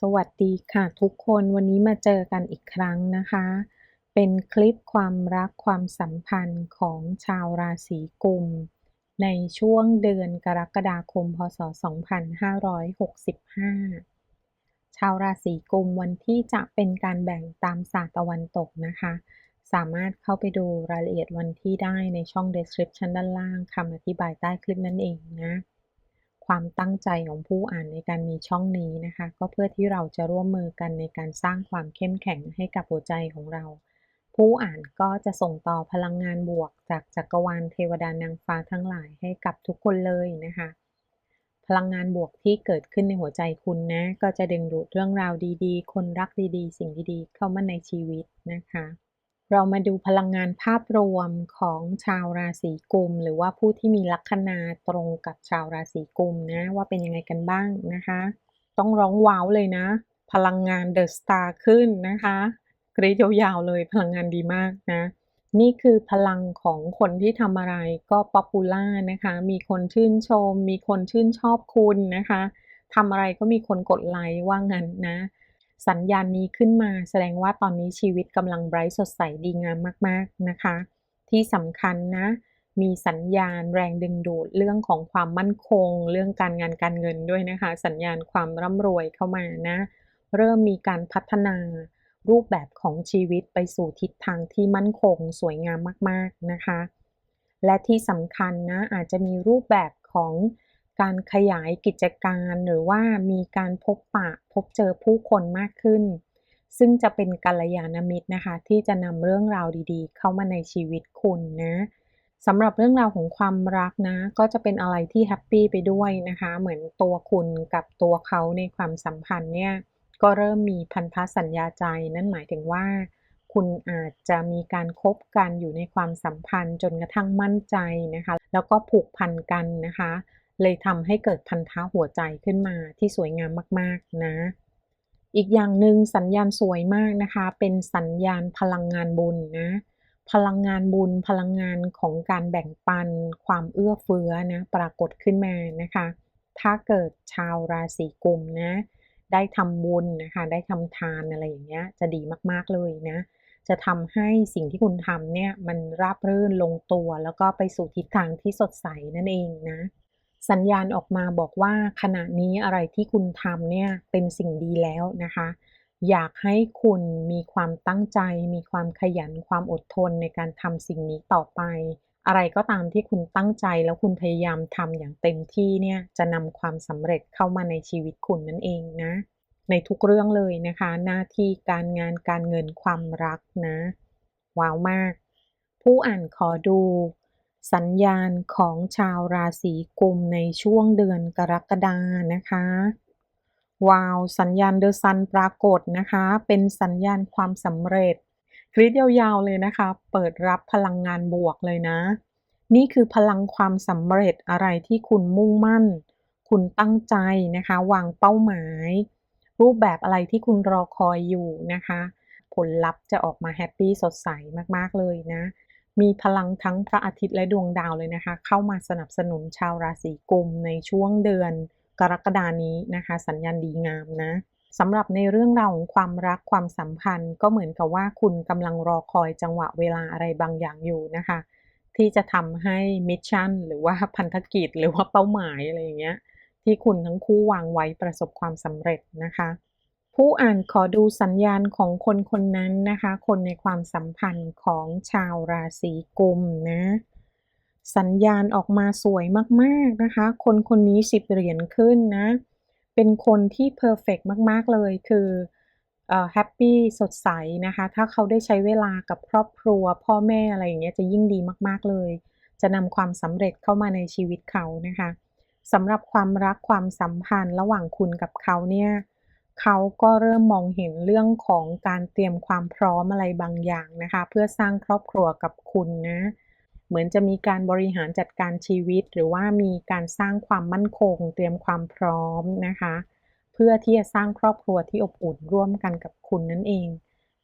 สวัสดีค่ะทุกคนวันนี้มาเจอกันอีกครั้งนะคะ เป็นคลิปความรักความสัมพันธ์ของชาวราศีกุม ในช่วงเดือนกรกฎาคม พศ 2565 ชาวราศีกุมวันที่จะเป็นการแบ่งตามศาสตร์ตะวันตกนะคะ สามารถเข้าไปดูรายละเอียดวันที่ได้ในช่อง description ด้านล่างคำอธิบายใต้คลิปนั่นเองนะ ความตั้งใจของผู้อ่านในการมีช่องนี้นะคะ ก็เพื่อที่เราจะร่วมมือกันในการสร้างความเข้มแข็งให้กับหัวใจของเรา ผู้อ่านก็จะส่งต่อพลังงานบวก จากจักรวาลเทวดานางฟ้าทั้งหลายให้กับทุกคนเลยนะคะ พลังงานบวกที่เกิดขึ้นในหัวใจคุณนะ ก็จะดึงดูดเรื่องราวดีๆ คนรักดีๆ สิ่งดีๆ เข้ามาในชีวิตนะคะ เรามาดูพลังงานภาพรวมของชาวราศีกุม หรือว่าผู้ที่มีลัคนาตรงกับชาวราศีกุมนะว่าเป็นยังไงกันบ้างนะคะ ต้องร้องว้าวเลยนะ พลังงานเดอะสตาร์ขึ้นนะคะกรีดยาวๆเลยพลังงานดีมากนะ นี่คือพลังของคนที่ทำอะไรก็ป๊อปปูล่านะคะ มีคนชื่นชม มีคนชื่นชอบคุณนะคะทำอะไรก็มีคนกดไลค์ว่างั้นนะ สัญญาณนี้ขึ้นมาแสดงว่าตอนนี้ชีวิตกำลังไบรท์สดใสดีงามมาก ๆ นะคะ ที่สำคัญนะ มีสัญญาณแรงดึงดูดเรื่องของความมั่นคง เรื่องการงานการเงินด้วยนะคะ สัญญาณความร่ำรวยเข้ามานะ เริ่มมีการพัฒนารูปแบบของชีวิตไปสู่ทิศทางที่มั่นคงสวยงามมาก ๆ นะคะ และที่สำคัญนะอาจจะมีรูปแบบของ การขยายกิจการหรือว่ามีการพบปะพบเจอผู้คนมากขึ้น ซึ่งจะเป็นกัลยาณมิตรนะคะ ที่จะนำเรื่องราวดีๆ เข้ามาในชีวิตคุณนะสำหรับเรื่องราวของความรักนะ ก็จะเป็นอะไรที่แฮปปี้ไปด้วยนะคะ เหมือนตัวคุณกับตัวเขาในความสัมพันธ์เนี่ย ก็เริ่มมีพันธสัญญาใจ นั่นหมายถึงว่า คุณอาจจะมีการคบกันอยู่ในความสัมพันธ์จนกระทั่งมั่นใจนะคะ แล้วก็ผูกพันกันนะคะ เลยทำให้เกิดพันธะหัวใจขึ้นมาที่สวยงามมากๆนะ อีกอย่างหนึ่งสัญญาณสวยมากนะคะ เป็นสัญญาณพลังงานบุญนะ พลังงานบุญ พลังงานของการแบ่งปัน ความเอื้อเฟื้อนะปรากฏขึ้นมานะคะ ถ้าเกิดชาวราศีกุมนะ ได้ทำบุญนะคะ ได้ทำทานอะไรอย่างเงี้ยจะดีมากๆเลยนะจะทำให้สิ่งที่คุณทำเนี่ยมันราบรื่นลงตัว แล้วก็ไปสู่ทิศทางที่สดใสนั่นเองนะ สัญญาณออกมาบอกว่าขณะนี้อะไรที่คุณทำเนี่ยเป็นสิ่งดีแล้วนะคะ อยากให้คุณมีความตั้งใจ มีความขยันความอดทนในการทำสิ่งนี้ต่อไป อะไรก็ตามที่คุณตั้งใจแล้วคุณพยายามทำอย่างเต็มที่เนี่ยจะนำความสำเร็จเข้ามาในชีวิตคุณนั่นเองนะ ในทุกเรื่องเลยนะคะ หน้าที่การงานการเงินความรักนะว้าวมาก ผู้อ่านขอดู สัญญาณของชาวราศีกุมในช่วงเดือนกรกฎานะคะว้าวสัญญาณเดอะซันปรากฏนะคะ เป็นสัญญาณความสำเร็จกรีดยาวๆเลยนะคะ เปิดรับพลังงานบวกเลยนะ นี่คือพลังความสำเร็จอะไรที่คุณมุ่งมั่น คุณตั้งใจนะคะ วางเป้าหมาย รูปแบบอะไรที่คุณรอคอยอยู่นะคะ ผลลัพธ์จะออกมาแฮปปี้สดใสมากๆเลยนะ มีพลังทั้งพระอาทิตย์และดวงดาวเลยนะคะ เข้ามาสนับสนุนชาวราศีกุมในช่วงเดือนกรกฎานี้นะคะ สัญญาณดีงามนะสำหรับในเรื่องราวของความรักความสัมพันธ์ ก็เหมือนกับว่าคุณกำลังรอคอยจังหวะเวลาอะไรบางอย่างอยู่นะคะ ที่จะทำให้มิชชั่นหรือว่าพันธกิจหรือว่าเป้าหมายอะไรอย่างเงี้ยที่คุณทั้งคู่วางไว้ประสบความสำเร็จนะคะ ผู้อ่านขอดูสัญญาณของคนคนนั้นนะคะ คนในความสัมพันธ์ของชาวราศีกุมนะ สัญญาณออกมาสวยมากๆนะคะ คนคนนี้สิบเหรียญขึ้นนะ เป็นคนที่เพอร์เฟกมาก ๆ เลยคือแฮปปี้สดใสนะคะ ถ้าเขาได้ใช้เวลากับครอบครัว พ่อแม่อะไรอย่างเงี้ยจะยิ่งดีมาก ๆ เลย จะนำความสำเร็จเข้ามาในชีวิตเขานะคะสำหรับความรักความสัมพันธ์ระหว่างคุณกับเขาเนี่ย เขาก็เริ่มมองเห็นเรื่องของการเตรียมความพร้อมอะไรบางอย่างนะคะ เพื่อสร้างครอบครัวกับคุณนะ เหมือนจะมีการบริหารจัดการชีวิต หรือว่ามีการสร้างความมั่นคง เตรียมความพร้อมนะคะ เพื่อที่จะสร้างครอบครัวที่อบอุ่นร่วมกันกับคุณนั่นเอง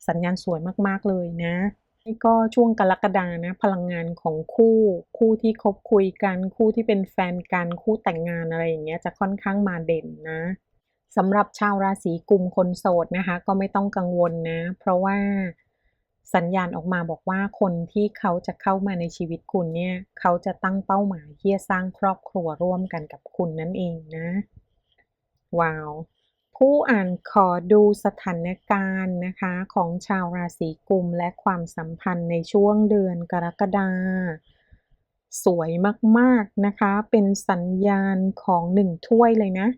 สัญญาณสวยมากๆเลยนะนี่ก็ช่วงกรกฎานะพลังงานของคู่คู่ที่คบคุยกันคู่ที่เป็นแฟนกันคู่แต่งงานอะไรอย่างเงี้ยจะค่อนข้างมาเด่นนะ สำหรับชาวราศีกุมคนโสดนะคะ ก็ไม่ต้องกังวลนะ เพราะว่าสัญญาณออกมาบอกว่าคนที่เขาจะเข้ามาในชีวิตคุณเนี่ย เขาจะตั้งเป้าหมายที่จะสร้างครอบครัวร่วมกันกับคุณนั่นเองนะ ว้าว ผู้อ่านขอดูสถานการณ์นะคะ ของชาวราศีกุมและความสัมพันธ์ในช่วงเดือนกรกฎาสวยมาก ๆ นะคะ เป็นสัญญาณของหนึ่งถ้วยเลยนะ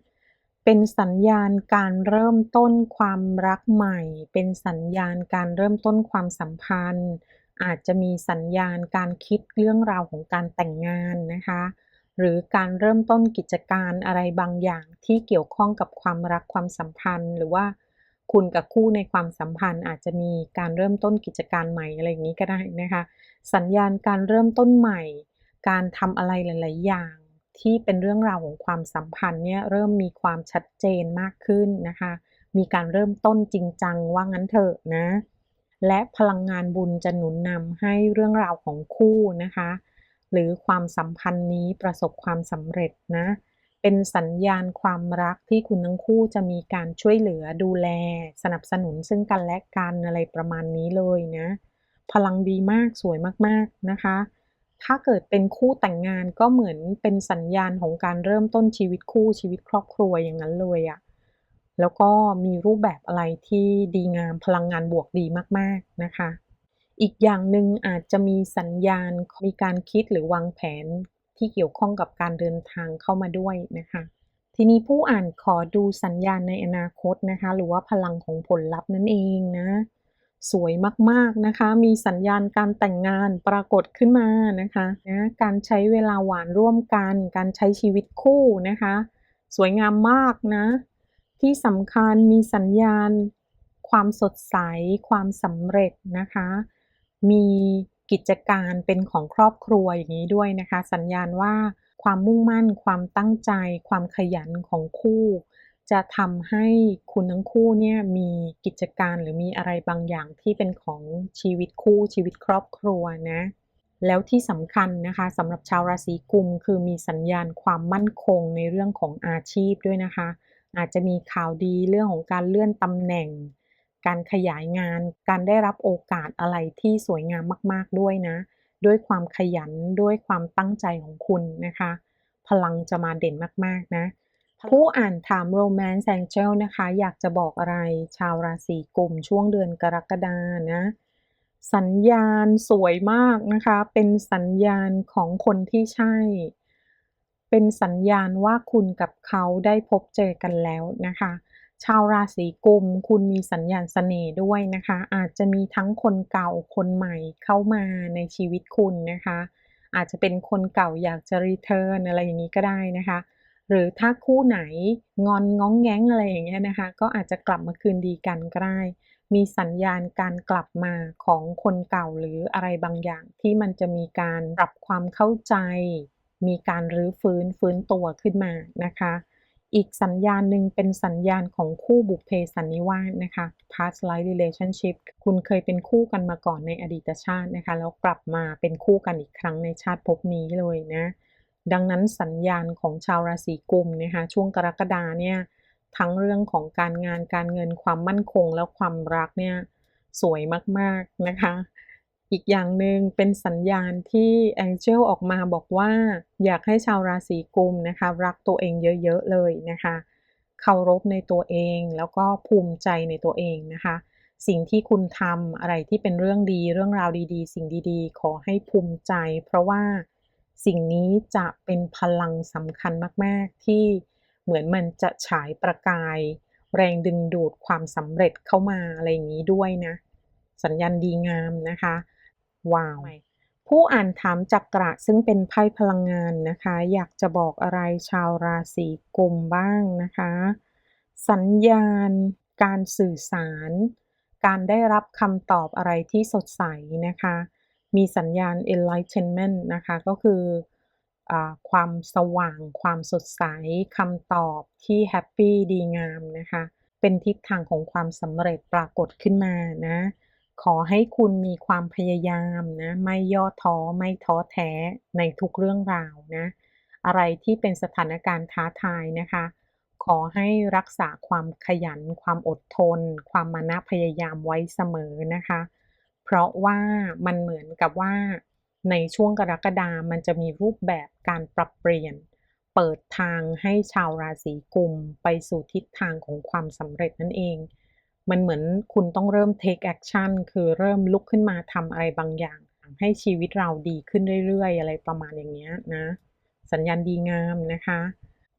เป็นสัญญาณการเริ่มต้นความรักใหม่ เป็นสัญญาณการเริ่มต้นความสัมพันธ์ อาจจะมีสัญญาณการคิดเรื่องราวของการแต่งงานนะคะ หรือการเริ่มต้นกิจการอะไรบางอย่างที่เกี่ยวข้องกับความรักความสัมพันธ์ หรือว่าคุณกับคู่ในความสัมพันธ์ อาจจะมีการเริ่มต้นกิจการใหม่อะไรอย่างนี้ก็ได้นะคะ สัญญาณการเริ่มต้นใหม่ การทำอะไรหลาย ๆ อย่าง ที่เป็นเรื่องราวของความสัมพันธ์เนี่ยเริ่มมีความชัดเจนมากขึ้นนะคะ มีการเริ่มต้นจริงจังว่างั้นเถอะนะ และพลังงานบุญจะหนุนนำให้เรื่องราวของคู่นะคะ หรือความสัมพันธ์นี้ประสบความสำเร็จนะ เป็นสัญญาณความรักที่คุณทั้งคู่จะมีการช่วยเหลือดูแล สนับสนุนซึ่งกันและกันอะไรประมาณนี้เลยนะ พลังดีมากสวยมากๆนะคะ ถ้าเกิดเป็นคู่แต่งงานก็เหมือนเป็นสัญญาณของการเริ่มต้นชีวิตคู่ชีวิตครอบครัวอย่างนั้นเลยอะแล้วก็มีรูปแบบอะไรที่ดีงามพลังงานบวกดีมาก ๆนะคะ อีกอย่างหนึ่งอาจจะมีสัญญาณมีการคิดหรือวางแผนที่เกี่ยวข้องกับการเดินทางเข้ามาด้วยนะคะ ทีนี้ผู้อ่านขอดูสัญญาณในอนาคตนะคะ หรือว่าพลังของผลลัพธ์นั่นเองนะ สวยมากๆนะคะ มีสัญญาณการแต่งงานปรากฏขึ้นมานะคะนะการใช้เวลาหวานร่วมกัน การใช้ชีวิตคู่นะคะ สวยงามมากนะ ที่สำคัญมีสัญญาณ ความสดใส ความสำเร็จนะคะ มีกิจการเป็นของครอบครัวอย่างนี้ด้วยนะคะ สัญญาณว่าความมุ่งมั่น ความตั้งใจ ความขยันของคู่ จะทำให้คุณทั้งคู่เนี่ยมีกิจการหรือมีอะไรบางอย่างที่เป็นของชีวิตคู่ชีวิตครอบครัวนะ แล้วที่สำคัญนะคะสำหรับชาวราศีกุมคือมีสัญญาณความมั่นคงในเรื่องของอาชีพด้วยนะคะ อาจจะมีข่าวดีเรื่องของการเลื่อนตำแหน่ง การขยายงาน การได้รับโอกาสอะไรที่สวยงามมาก ๆด้วยนะ ด้วยความขยันด้วยความตั้งใจของคุณนะคะ พลังจะมาเด่นมากๆนะ ผู้อ่านถาม Romance Angel นะคะ อยากจะบอกอะไรชาวราศีกุมช่วงเดือนกรกฎานะ สัญญาณสวยมากนะคะ เป็นสัญญาณของคนที่ใช่ เป็นสัญญาณว่าคุณกับเขาได้พบเจอกันแล้วนะคะ ชาวราศีกุมคุณมีสัญญาณเสน่ห์ด้วยนะคะ อาจจะมีทั้งคนเก่าคนใหม่เข้ามาในชีวิตคุณนะคะ อาจจะเป็นคนเก่าอยากจะรีเทิร์นอะไรอย่างนี้ก็ได้นะคะ หรือถ้าคู่ไหนงอนง้องแง้งอะไรอย่างเงี้ยนะคะ ก็อาจจะกลับมาคืนดีกันก็ได้มีสัญญาณการกลับมาของคนเก่าหรืออะไรบางอย่างที่มันจะมีการปรับความเข้าใจ มีการรื้อฟื้นฟื้นตัวขึ้นมานะคะ อีกสัญญาณหนึ่งเป็นสัญญาณของคู่บุพเพสันนิวาสนะคะ past life relationship คุณเคยเป็นคู่กันมาก่อนในอดีตชาตินะคะ แล้วกลับมาเป็นคู่กันอีกครั้งในชาติภพนี้เลยนะ ดังนั้นสัญญาณของชาวราศีกุมนะคะช่วงกรกฎาเนี่ยทั้งเรื่องของการงานการเงินความมั่นคงแล้วความรักเนี่ยสวยมากๆนะคะ อีกอย่างหนึ่งเป็นสัญญาณที่ Angel ออกมาบอกว่า อยากให้ชาวราศีกุมนะคะ รักตัวเองเยอะๆเลยนะคะเคารพในตัวเองแล้วก็ภูมิใจในตัวเองนะคะ สิ่งที่คุณทำอะไรที่เป็นเรื่องดีเรื่องราวดีๆ สิ่งดีๆ ขอให้ภูมิใจ เพราะว่า สิ่งนี้จะเป็นพลังสำคัญมาก ๆ ที่เหมือนมันจะฉายประกาย แรงดึงดูดความสำเร็จเข้ามาอะไรอย่างนี้ด้วยนะ สัญญาณดีงามนะคะ ว้าว ผู้อ่านถามจักระซึ่งเป็นไพ่พลังงานนะคะ อยากจะบอกอะไรชาวราศีกุมบ้างนะคะ สัญญาณ การสื่อสาร การได้รับคำตอบอะไรที่สดใสนะคะ มีสัญญาณ enlightenment นะคะ ก็คืออความสว่าง ความสดใสคำตอบที่แฮปปี้ดีงามนะคะ เป็นทิศทางของความสำเร็จปรากฏขึ้นมานะ ขอให้คุณมีความพยายามนะ ไม่ย่อท้อ ไม่ท้อแท้ในทุกเรื่องราวนะ อะไรที่เป็นสถานการณ์ท้าทายนะคะ ขอให้รักษาความขยัน ความอดทน ความมานะพยายามไว้เสมอนะคะ เพราะว่ามันเหมือนกับว่าในช่วงกรกฎามันจะมีรูปแบบการปรับเปลี่ยน เปิดทางให้ชาวราศีกุม ไปสู่ทิศทางของความสำเร็จนั่นเอง มันเหมือนคุณต้องเริ่ม take action คือเริ่มลุกขึ้นมาทำอะไรบางอย่าง ให้ชีวิตเราดีขึ้นเรื่อยๆ อะไรประมาณอย่างเงี้ยนะ สัญญาณดีงามนะคะ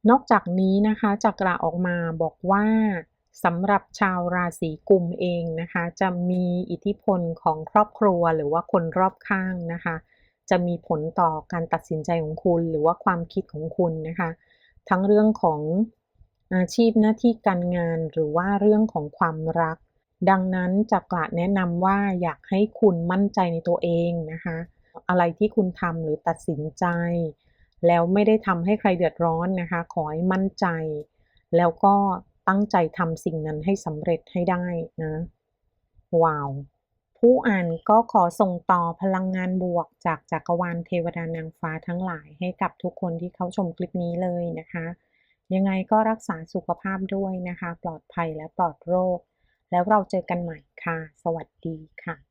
นอกจากนี้นะคะจักระออกมาบอกว่า สำหรับชาวราศีกุมเองนะคะ จะมีอิทธิพลของครอบครัวหรือว่าคนรอบข้างนะคะ จะมีผลต่อการตัดสินใจของคุณหรือว่าความคิดของคุณนะคะ ทั้งเรื่องของอาชีพหน้าที่การงานหรือว่าเรื่องของความรัก ดังนั้นจักระแนะนำว่าอยากให้คุณมั่นใจในตัวเองนะคะ อะไรที่คุณทำหรือตัดสินใจ แล้วไม่ได้ทำให้ใครเดือดร้อนนะคะ ขอให้มั่นใจ แล้วก็ ตั้งใจทำสิ่งนั้นให้สำเร็จให้ได้นะ ว้าว ผู้อ่านก็ขอส่งต่อพลังงานบวกจากจักรวาลเทวดานางฟ้าทั้งหลายให้กับทุกคนที่เขาชมคลิปนี้เลยนะคะ ยังไงก็รักษาสุขภาพด้วยนะคะ ปลอดภัยและปลอดโรค แล้วเราเจอกันใหม่ค่ะ สวัสดีค่ะ